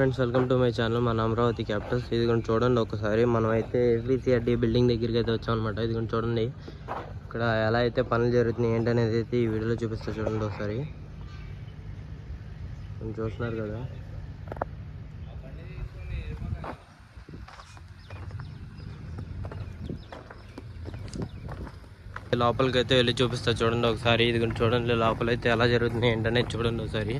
Friends welcome to my channel మన Amaravati Capitals ఇది కూడా చూడండి ఒకసారి మనం అయితే ఎఫ్బిసిఆర్డి బిల్డింగ్ దగ్గరికి అయితే వచ్చాం అనమాట ఇది కూడా చూడండి. ఇక్కడ ఎలా అయితే పనులు జరుగుతున్నాయి ఏంటనేది అయితే ఈ వీడియోలో చూపిస్తా చూడండి ఒకసారి. మీరు చూస్తున్నారు కదా. లోపలికి అయితే వెళ్ళి చూపిస్తా చూడండి ఒకసారి. ఇది కూడా చూడండి లోపలైతే ఎలా జరుగుతున్నాయి ఏంటనేది చూడండి ఒకసారి.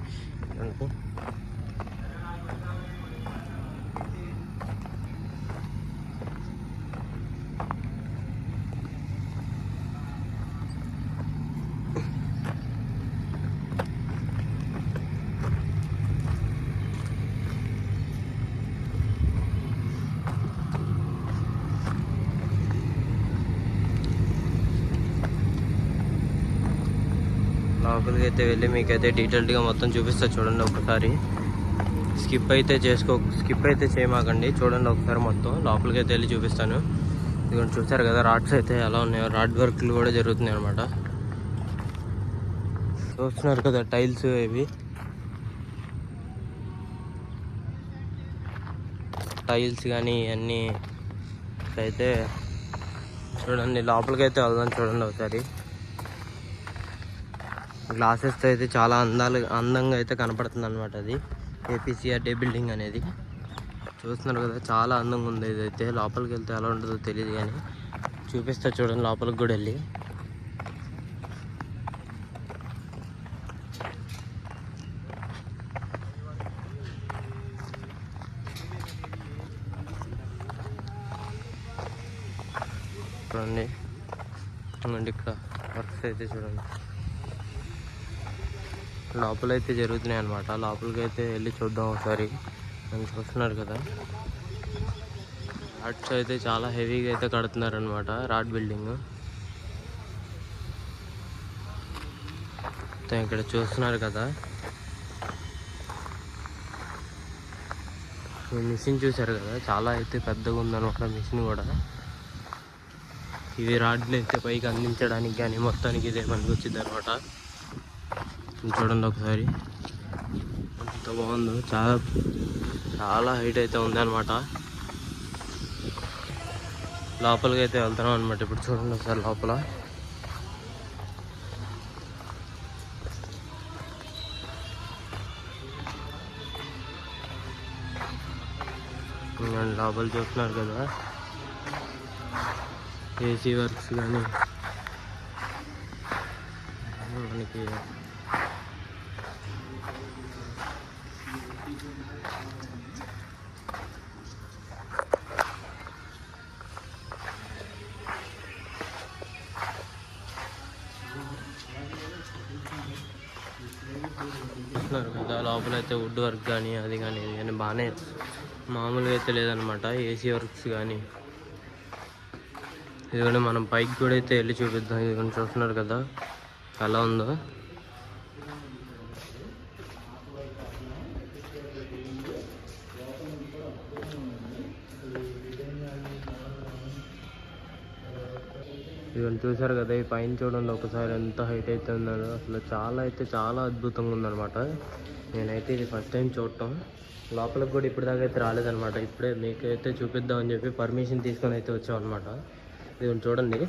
లోపలికి అయితే వెళ్ళి మీకైతే డీటెయిల్డ్గా మొత్తం చూపిస్తా చూడండి ఒకసారి. స్కిప్ అయితే చేసుకో స్కిప్ అయితే చేయమాకండి. చూడండి ఒకసారి మొత్తం. లోపలికి అయితే వెళ్ళి చూపిస్తాను. ఇదిగోండి చూసారు కదా రాడ్స్ అయితే ఎలా ఉన్నాయో. రాడ్ వర్క్లు కూడా జరుగుతున్నాయి అనమాట చూస్తున్నారు కదా టైల్స్ ఇవి. టైల్స్ కానీ ఇవన్నీ అయితే చూడండి లోపలికి అయితే వెళ్దాం చూడండి ఒకసారి. గ్లాసెస్తో అయితే చాలా అందాలు అందంగా అయితే కనపడుతుంది అనమాట అది ఏపీసీఆర్డే బిల్డింగ్ అనేది. చూస్తున్నారు కదా చాలా అందంగా ఉంది ఇదైతే. లోపలికి వెళ్తే ఎలా ఉంటుందో తెలియదు కానీ చూపిస్తా చూడండి లోపలికి కూడా వెళ్ళి. చూడండి. చూడండి ఇక్కడ వర్క్స్ అయితే చూడండి. లోపలైతే జరుగుతున్నాయి అనమాట లోపలికి అయితే వెళ్ళి చూద్దాం ఒకసారి. నేను చూస్తున్నారు కదా. రాడ్స్ అయితే చాలా హెవీగా అయితే కడుతున్నారు అనమాట రాడ్ బిల్డింగ్ ఇక్కడ చూస్తున్నారు కదా. మిషన్ చూసారు కదా చాలా అయితే పెద్దగా ఉందన్నమాట మిషన్ కూడా. ఇవి రాడ్లు అయితే పైకి అందించడానికి కానీ మొత్తానికి ఇదే పనికి వచ్చింది అనమాట చూడండి ఒకసారి. ఎంత బాగుందో. చాలా చాలా హైట్ అయితే ఉందన్నమాట. లోపలికి అయితే వెళ్తున్నాం అనమాట ఇప్పుడు చూడండి ఒకసారి లోపల. లోపల చూస్తున్నారు కదా. ఏసీ వర్క్స్ కానీ మనకి చూస్తున్నారు లోపల అయితే వుడ్ వర్క్ కానీ అది కానీ ఇది కానీ బాగానే మామూలుగా అయితే లేదనమాట ఏసీ వర్క్స్ కానీ ఇదిగోండి మనం పైకి కూడా అయితే వెళ్ళి చూపిద్దాం. ఇది చూస్తున్నారు కదా ఎలా ఉందో. ఇవన్నీ చూసారు కదా ఈ పైన చూడండి ఒకసారి ఎంత హైట్ అయితే ఉందో. అసలు చాలా అయితే చాలా అద్భుతంగా ఉందన్నమాట. నేనైతే ఇది ఫస్ట్ టైం చూడటం. లోపలికి కూడా ఇప్పటిదాకా అయితే రాలేదనమాట ఇప్పుడే మీకైతే చూపిద్దామని చెప్పి పర్మిషన్ తీసుకొని అయితే వచ్చాం అనమాట ఇది చూడండి.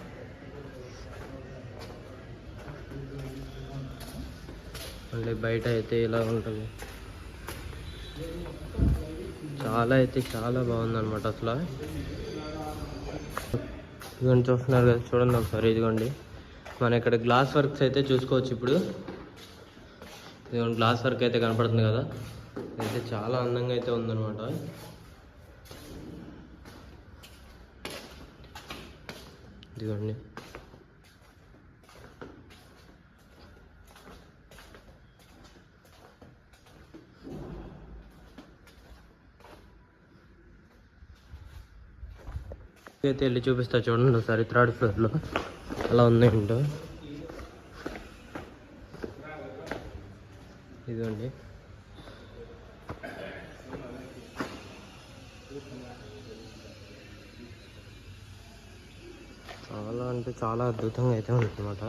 మళ్ళీ బయట అయితే ఇలా ఉంటుంది. చాలా అయితే చాలా బాగుందనమాట అసలు. ఇదిగోండి చూస్తున్నారు కదా చూడండి ఒకసారి ఇదిగోండి. మన ఇక్కడ గ్లాస్ వర్క్స్ అయితే చూసుకోవచ్చు ఇప్పుడు. ఇదిగోండి గ్లాస్ వర్క్ అయితే కనపడుతుంది కదా. అయితే చాలా అందంగా అయితే ఉందన్నమాట. ఇదిగోండి. అయితే వెళ్ళి చూపిస్తా చూడండి ఒకసారి థర్డ్ ఫ్లోర్లో అలా ఉంది ఇదండి చాలా అంటే చాలా అద్భుతంగా అయితే ఉంది అనమాట